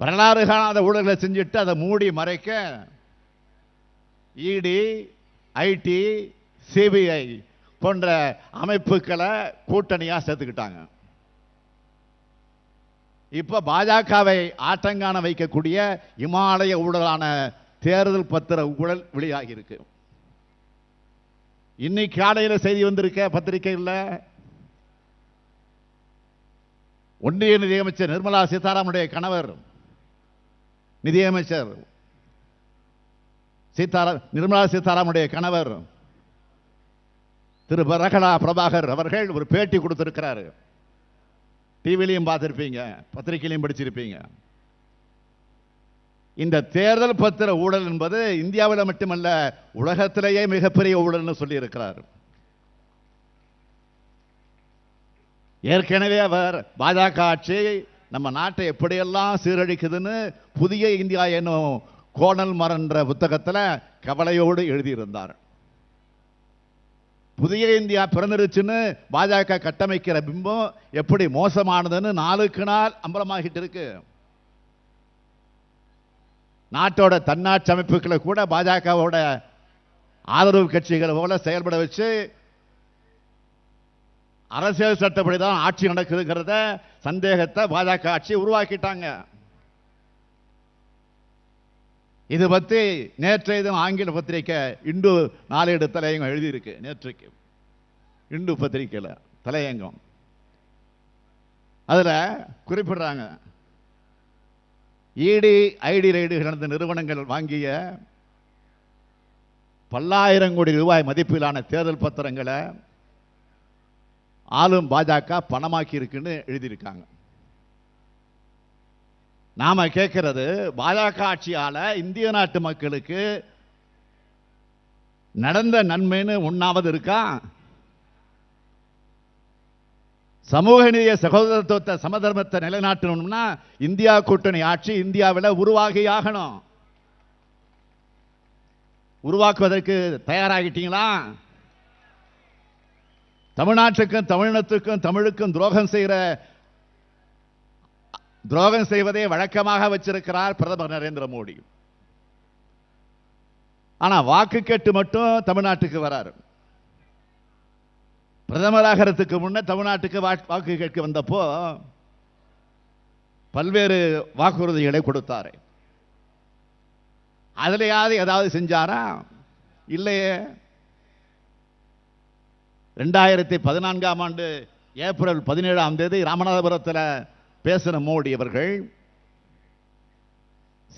வரலாறு காணாத ஊழல்களை செஞ்சுட்டு அதை மூடி மறைக்க இடி ஐடி சிபிஐ போன்ற அமைப்புகளை கூட்டணியா சேர்த்துக்கிட்டாங்க. இப்போ பாஜகவை ஆட்டங்கான வைக்கக்கூடிய இமாலய ஊழலான தேர்தல் பத்திர ஊழல் வெளியாகி இருக்கு. இன்னைக்கு காலையில செய்தி வந்திருக்க பத்திரிகையில் ஒன்றிய நிதியமைச்சர் நிர்மலா சீதாராமனுடைய கணவர் நிதியமைச்சர் சீதாரா நிர்மலா சீதாராமுடைய கணவர் திரு பிரகலா பிரபாகர் அவர்கள் ஒரு பேட்டி கொடுத்திருக்கிறாரு. டிவிலையும் பார்த்திருப்பீங்க பத்திரிகையிலையும் படிச்சிருப்பீங்க. இந்த தேர்தல் பத்திர ஊழல் என்பது இந்தியாவில் மட்டுமல்ல உலகத்திலேயே மிகப்பெரிய ஊழல்னு சொல்லி இருக்கிறார் ஏற்கனவே அவர் பாஜக ஆட்சி நம்ம நாட்டை எப்படியெல்லாம் சீரழிக்குதுன்னு புதிய இந்தியா என்னும் கோணல் மரன்ற புத்தகத்தில் கவலையோடு எழுதியிருந்தார். புதிய இந்தியா பிறந்துருச்சுன்னு பாஜக கட்டமைக்கிற பிம்பம் எப்படி மோசமானதுன்னு நாளுக்கு நாள் அம்பலமாகிட்டு இருக்கு. நாட்டோட தன்னாட்சி அமைப்புகளை கூட பாஜகவோட ஆதரவு கட்சிகளை போல செயல்பட வச்சு அரசியல் சட்டப்படி தான் ஆட்சி நடக்குதுங்கிறத சந்தேகத்தை பாஜக ஆட்சி உருவாக்கிட்டாங்க. இது பற்றி நேற்றைய தினம் ஆங்கில பத்திரிக்கை இந்து நாளேடு தலையங்கம் எழுதியிருக்கு நேற்றைக்கு. இந்து பத்திரிக்கையில் தலையங்கம். அதில் குறிப்பிடுறாங்க. இடி ஐடி ரைடு நடந்த நிறுவனங்கள் வாங்கிய பல்லாயிரம் கோடி ரூபாய் மதிப்பிலான தேர்தல் பத்திரங்களை ஆளும் பாஜக பணமாக்கி இருக்குன்னு எழுதியிருக்காங்க. நாம கேட்கறது பாஜக ஆட்சியால இந்திய நாட்டு மக்களுக்கு நடந்த நன்மைன்னு ஒன்றாவது இருக்கா? சமூக நீதிய சகோதரத்துவத்தை சமதர்மத்தை நிலைநாட்டணும்னா இந்தியா கூட்டணி ஆட்சி இந்தியாவில் உருவாகி ஆகணும் உருவாக்குவதற்கு தயாராகிட்டீங்களா? தமிழ்நாட்டுக்கும் தமிழினத்துக்கும் தமிழுக்கும் துரோகம் செய்கிற துரோகம் செய்வதை வழக்கமாக வச்சிருக்கிறார் பிரதமர் நரேந்திர மோடி. ஆனா வாக்கு கேட்டு மட்டும் தமிழ்நாட்டுக்கு வராரு. பிரதமராகிறதுக்கு முன்ன தமிழ்நாட்டுக்கு வா- வாக்கு கேட்க வந்தப்போ பல்வேறு வாக்குறுதிகளை கொடுத்தாரு. அதுலயாவது ஏதாவது செஞ்சாரா? இல்லையே. ரெண்டாயிரத்தி பதினான்காம் ஆண்டு ஏப்ரல் பதினேழாம் தேதி ராமநாதபுரத்தில் பேசின மோடி அவர்கள்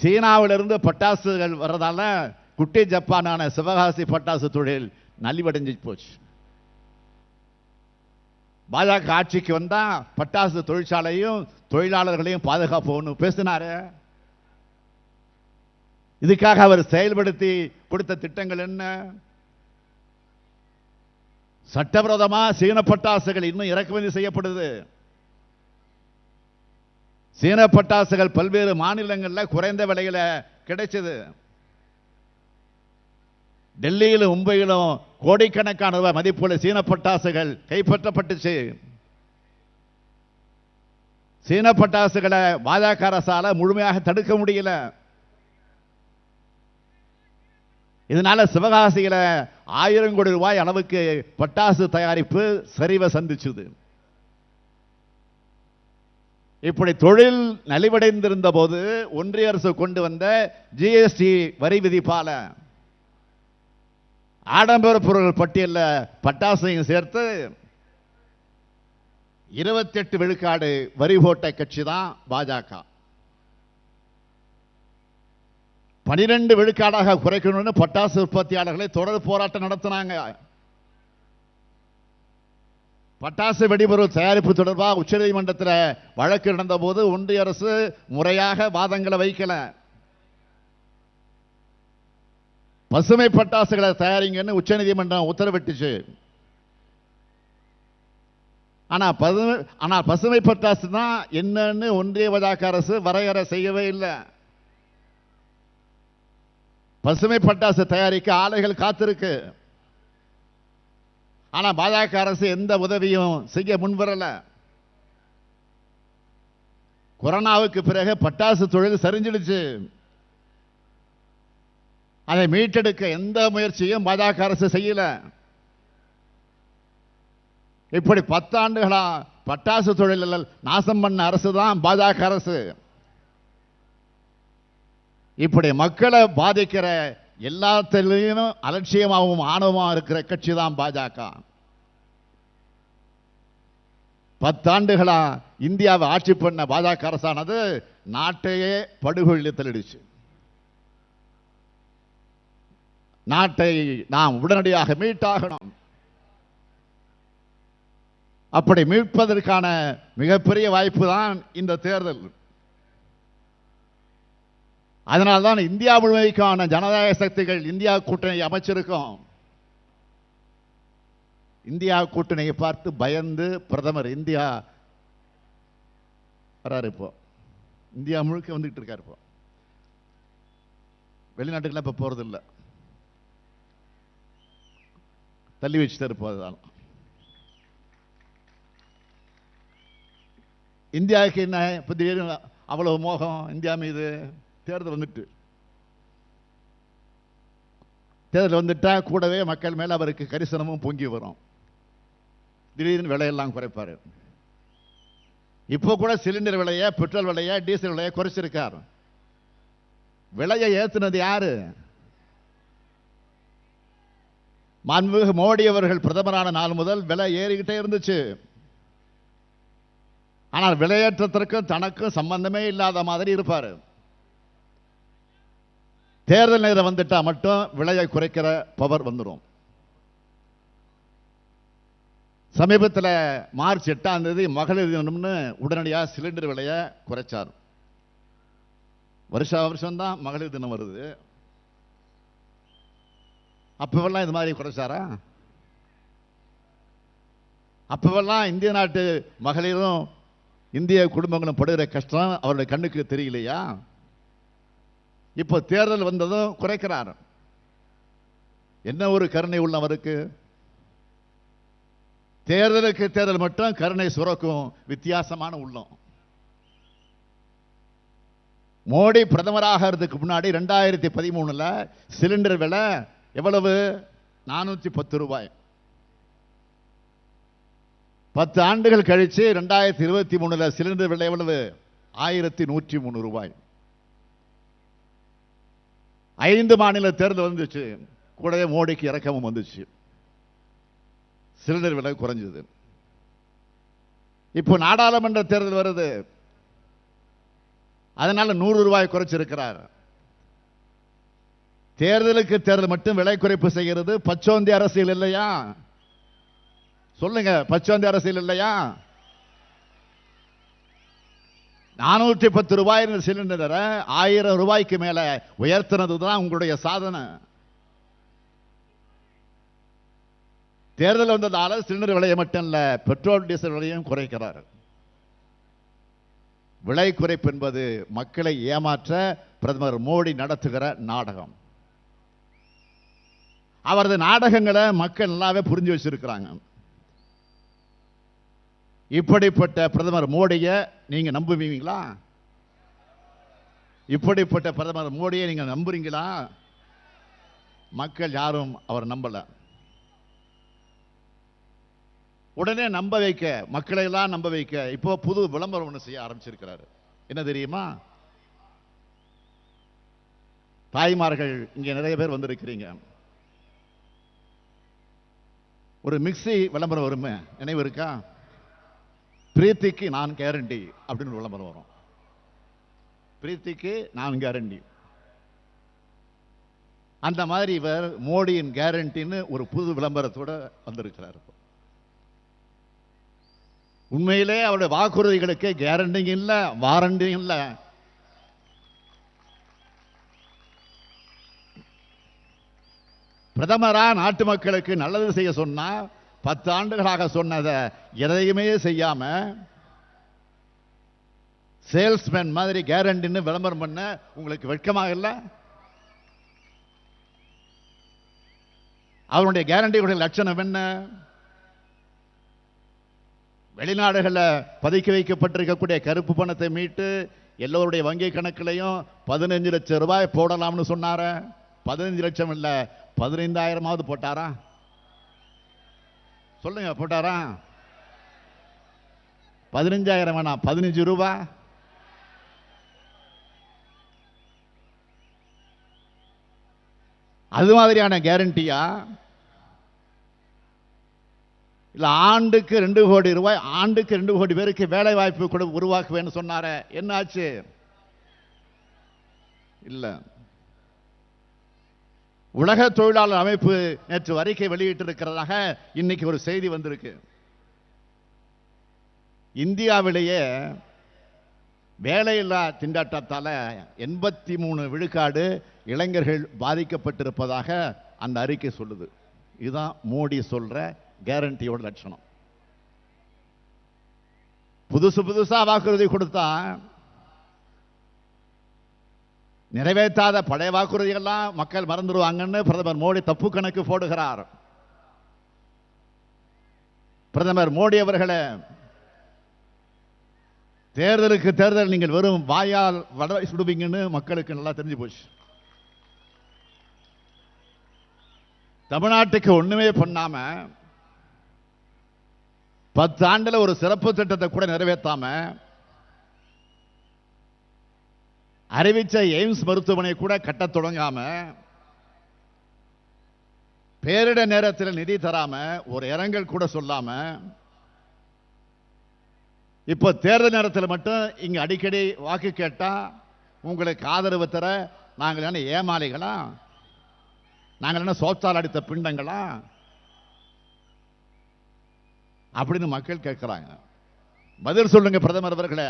சீனாவிலிருந்து பட்டாசுகள் வர்றதால குட்டி ஜப்பானான சிவகாசி பட்டாசு தொழில் நலிவடைஞ்சு போச்சு. பாஜக ஆட்சிக்கு வந்தா பட்டாசு தொழிற்சாலையும் தொழிலாளர்களையும் பாதுகாப்போம்னு பேசினாரு. இதுக்காக அவர் செயல்படுத்தி கொடுத்த திட்டங்கள் என்ன? சட்டவிரோதமா சீன பட்டாசுகள் இன்னும் இறக்குமதி செய்யப்படுது. சீன பட்டாசுகள் பல்வேறு மாநிலங்கள்ல குறைந்த விலையில் கிடைச்சது. டெல்லியிலும் மும்பையிலும் கோடிக்கணக்கான ரூபாய் மதிப்புள்ள சீன பட்டாசுகள் கைப்பற்றப்பட்டுச்சு. சீன பட்டாசுகளை பாஜக அரசால முழுமையாக தடுக்க முடியல. இதனால சிவகாசியில் ஆயிரம் கோடி ரூபாய் அளவுக்கு பட்டாசு தயாரிப்பு சரிவை சந்திச்சுது. இப்படி தொழில் நலிவடைந்திருந்த போது ஒன்றிய அரசு கொண்டு வந்த ஜிஎஸ்டி வரி விதிப்பால ஆடம்பர பொருட்கள் பட்டியலில் பட்டாசையும் சேர்த்து இருபத்தெட்டு விழுக்காடு வரி போட்ட கட்சி தான் பாஜக. பனிரெண்டு விழுக்காடாக குறைக்கணும்னு பட்டாசு உற்பத்தியாளர்களை தொடர் போராட்டம் நடத்தினாங்க. பட்டாசு வெடிபொருள் தயாரிப்பு தொடர்பாக உச்சநீதிமன்றத்தில் வழக்கு நடந்தபோது ஒன்றிய அரசு முறையாக வாதங்களை வைக்கல. பசுமை பட்டாசுகளை தயாரிங்கன்னு உச்சநீதிமன்றம் உத்தரவிட்டுச்சு. ஆனால் பசுமை ஆனால் பசுமை பட்டாசு தான் என்னன்னு ஒன்றிய வழக்கு அரசு வரையறை செய்யவே இல்லை. பசுமை பட்டாசு தயாரிக்க ஆலைகள் காத்திருக்கு. ஆனா பாஜக அரசு எந்த உதவியும் செய்ய முன்வரல. கொரோனாவுக்கு பிறகு பட்டாசு தொழில் சரிஞ்சிடுச்சு. அதை மீட்டெடுக்க எந்த முயற்சியும் பாஜக அரசு செய்யல. இப்படி பத்தாண்டுகளா பட்டாசு தொழில் நாசம் பண்ண அரசு தான் பாஜக அரசு. இப்படி மக்களை பாதிக்கிற எல்லாத்திலையும் அலட்சியமாகவும் ஆணவமாக இருக்கிற கட்சி தான் பாஜக. பத்தாண்டுகளா இந்தியாவை ஆட்சி பண்ண பாஜக அரசானது நாட்டையே படுகொழில் தள்ளிடுச்சு நாட்டை நாம் உடனடியாக மீட்டாகணும். அப்படி மீட்பதற்கான மிகப்பெரிய வாய்ப்பு தான் இந்த தேர்தல். அதனால்தான் இந்தியா முழுமைக்கான ஜனநாயக சக்திகள் இந்தியா கூட்டணி அமைச்சிருக்கோம். இந்தியா கூட்டணியை பார்த்து பயந்து பிரதமர் இந்தியா வராரு இப்போ. இந்தியா முழுக்க வந்துகிட்டு இருக்காரு இப்போ. வெளிநாட்டுக்கெல்லாம் இப்போ போறது தள்ளி வச்சுட்டு இருப்பதுதான் இந்தியாவுக்கு என்ன இப்போ திடீர்னு அவ்வளவு மோகம் இந்தியா மீது தேர்தல் வந்துட்டு. தேர்தல் வந்துட்டா கூடவே மக்கள் மேல அவருக்கு கரிசனமும் பொங்கி வரும். திடீர்னு விலையெல்லாம் குறைப்பாரு. இப்போ கூட சிலிண்டர் விலைய பெட்ரோல் விலைய டீசல் விலைய குறைச்சிருக்கார். விலையை ஏத்துனது யாரு? மாண்புமிகு மோடி அவர்கள் பிரதமரான நாள் முதல் விலை ஏறிக்கிட்டே இருந்துச்சு. ஆனால் விலையேற்றத்திற்கும் தனக்கும் சம்பந்தமே இல்லாத மாதிரி இருப்பாரு. தேர்தல் நேரம் வந்துட்டா மட்டும் விலையை குறைக்கிற பவர் வந்துடும் சமீபத்தில் மார்ச் எட்டாம் தேதி மகளிர் தினம்னு உடனடியாக சிலிண்டர் விலையை குறைச்சார். வருஷா வருஷம் தான் மகளிர் தினம் வருது. அப்பவெல்லாம் இது மாதிரி குறைச்சாரா? அப்பவெல்லாம் இந்திய நாட்டு மகளிரும் இந்திய குடும்பங்களும் படுகிற கஷ்டம் அவருடைய கண்ணுக்கு தெரியலையா? இப்போ தேர்தல் வந்ததும் குறைக்கிறார். என்ன ஒரு கருணை உள்ளவருக்கு? தேர்தலுக்கு தேர்தல் மட்டும் கருணை சுரக்கும் வித்தியாசமான உள்ளம். மோடி பிரதமராகிறதுக்கு முன்னாடி ரெண்டாயிரத்தி பதிமூணுல சிலிண்டர் விலை எவ்வளவு? நானூத்தி பத்து ரூபாய். பத்து ஆண்டுகள் கழிச்சு ரெண்டாயிரத்தி இருபத்தி மூணுல சிலிண்டர் விலை எவ்வளவு? ஆயிரத்தி நூற்றி மூணு ரூபாய். ஐந்து மாநில தேர்தல் வந்துச்சு. கூடவே மோடிக்கு இறக்கமும் வந்துச்சு. சிலிண்டர் விலை குறைஞ்சது. இப்போ நாடாளுமன்ற தேர்தல் வருது. அதனால நூறு ரூபாய் குறைச்சிருக்கிறார். தேர்தலுக்கு தேர்தல் மட்டும் விலை குறைப்பு செய்கிறது. பச்சோந்தி அரசியல் இல்லையா? சொல்லுங்க பச்சோந்தி அரசியல் இல்லையா? நானூற்றி பத்து ரூபாய் சிலிண்டரை ஆயிரம் ரூபாய்க்கு மேல உயர்த்தினது தான் உங்களுடைய சாதனை. தேர்தல் வந்ததால சிலிண்டர் விலையை மட்டும் இல்ல பெட்ரோல் டீசல் விலையும் குறைக்கிறார். விலை குறைப்பு என்பது மக்களை ஏமாற்ற பிரதமர் மோடி நடத்துகிற நாடகம். அவரது நாடகங்களை மக்கள் நல்லாவே புரிஞ்சு வச்சிருக்கிறாங்க. இப்படிப்பட்ட பிரதமர் மோடியை நீங்கள் நம்புவீங்களா? இப்படிப்பட்ட பிரதமர் மோடியை நீங்கள் நம்புறீங்களா? மக்கள் யாரும் அவர் நம்பலை. உடனே நம்ப வைக்க மக்களை எல்லாம் நம்ப வைக்க இப்போ புது விளம்பரம் ஒன்று செய்ய ஆரம்பிச்சிருக்கிறாரு. என்ன தெரியுமா? தாய்மார்கள் இங்கே நிறைய பேர் வந்திருக்கிறீங்க. ஒரு மிக்ஸி விளம்பரம் வருமே நினைவு இருக்கா? பிரீத்திக்கு நான் கேரண்டி அப்படின்னு விளம்பரம் வரும். பிரீத்திக்கு நான் கேரண்டி அந்த மாதிரி இவர் மோடியின் கேரண்டின்னு ஒரு புது விளம்பரத்தோட வந்திருக்கிறார் உண்மையிலே அவருடைய வாக்குறுதிகளுக்கு கேரண்டிங் இல்ல வாரண்டிங் இல்ல. பிரதமரா நாட்டு மக்களுக்கு நல்லது செய்ய சொன்னா பத்து ஆண்டுகளாக சொன்னதை எதையுமே செய்யாம சேல்ஸ்மேன் மாதிரி கேரண்டின்னு விளம்பரம் பண்ண உங்களுக்கு வெட்கமாக இல்லை? அவருடைய கேரண்டியுடைய லட்சணம் என்ன? வெளிநாடுகளில் பதுக்கி வைக்கப்பட்டிருக்கக்கூடிய கருப்பு பணத்தை மீட்டு எல்லோருடைய வங்கி கணக்கிலையும் பதினஞ்சு லட்சம் ரூபாய் போடலாம்னு சொன்னார. பதினஞ்சு லட்சம் இல்லை பதினைந்தாயிரமாவது போட்டாரா? சொல்லுங்க போட்டாரா? பதினஞ்சாயிரம் வேணாம். பதினஞ்சு ரூபாய் அது மாதிரியான கேரண்டியா இல்ல ஆண்டுக்கு ரெண்டு கோடி ரூபாய் ஆண்டுக்கு ரெண்டு கோடி பேருக்கு வேலை வாய்ப்பு கூட உருவாக்குவேன்னு சொன்னார. என்ன ஆச்சு இல்ல. உலக தொழிலாளர் அமைப்பு நேற்று அறிக்கை வெளியிட்டிருக்கிறதாக இன்னைக்கு ஒரு செய்தி வந்திருக்கு. இந்தியாவிலேயே வேலையில்லா திண்டாட்டத்தால எண்பத்தி மூணு விழுக்காடு இளைஞர்கள் பாதிக்கப்பட்டிருப்பதாக அந்த அறிக்கை சொல்லுது. இதுதான் மோடி சொல்ற கேரண்டியோட லட்சணம். புதுசு புதுசா வாக்குறுதி கொடுத்தா நிறைவேற்றாத பழைய வாக்குறுதிகள்லாம் மக்கள் மறந்துடுவாங்கன்னு பிரதமர் மோடி தப்பு கணக்கு போடுகிறார். பிரதமர் மோடி அவர்களே தேர்தலுக்கு தேர்தல் நீங்கள் வெறும் வாயால் வட சுடுவீங்கன்னு மக்களுக்கு நல்லா தெரிஞ்சு போச்சு. தமிழ்நாட்டுக்கு ஒண்ணுமே பண்ணாம பத்து ஆண்டுல ஒரு சிறப்பு திட்டத்தை கூட நிறைவேற்றாம அறிவிச்ச எய்ம்ஸ் மருத்துவமனை கூட கட்டத் தொடங்காம பேரிட நேரத்தில் நிதி தராம ஒரு இரங்கல் கூட சொல்லாம இப்போ தேர்தல் நேரத்தில் மட்டும் இங்க அடிக்கடி வாக்கு கேட்டா உங்களுக்கு ஆதரவு தர நாங்கள் என்ன ஏமாளிகளா? நாங்கள் என்ன சோத்தால் அடித்த பிண்டங்களா? அப்படின்னு மக்கள் கேட்கிறாங்க. பதில் சொல்லுங்க பிரதமர் அவர்களே.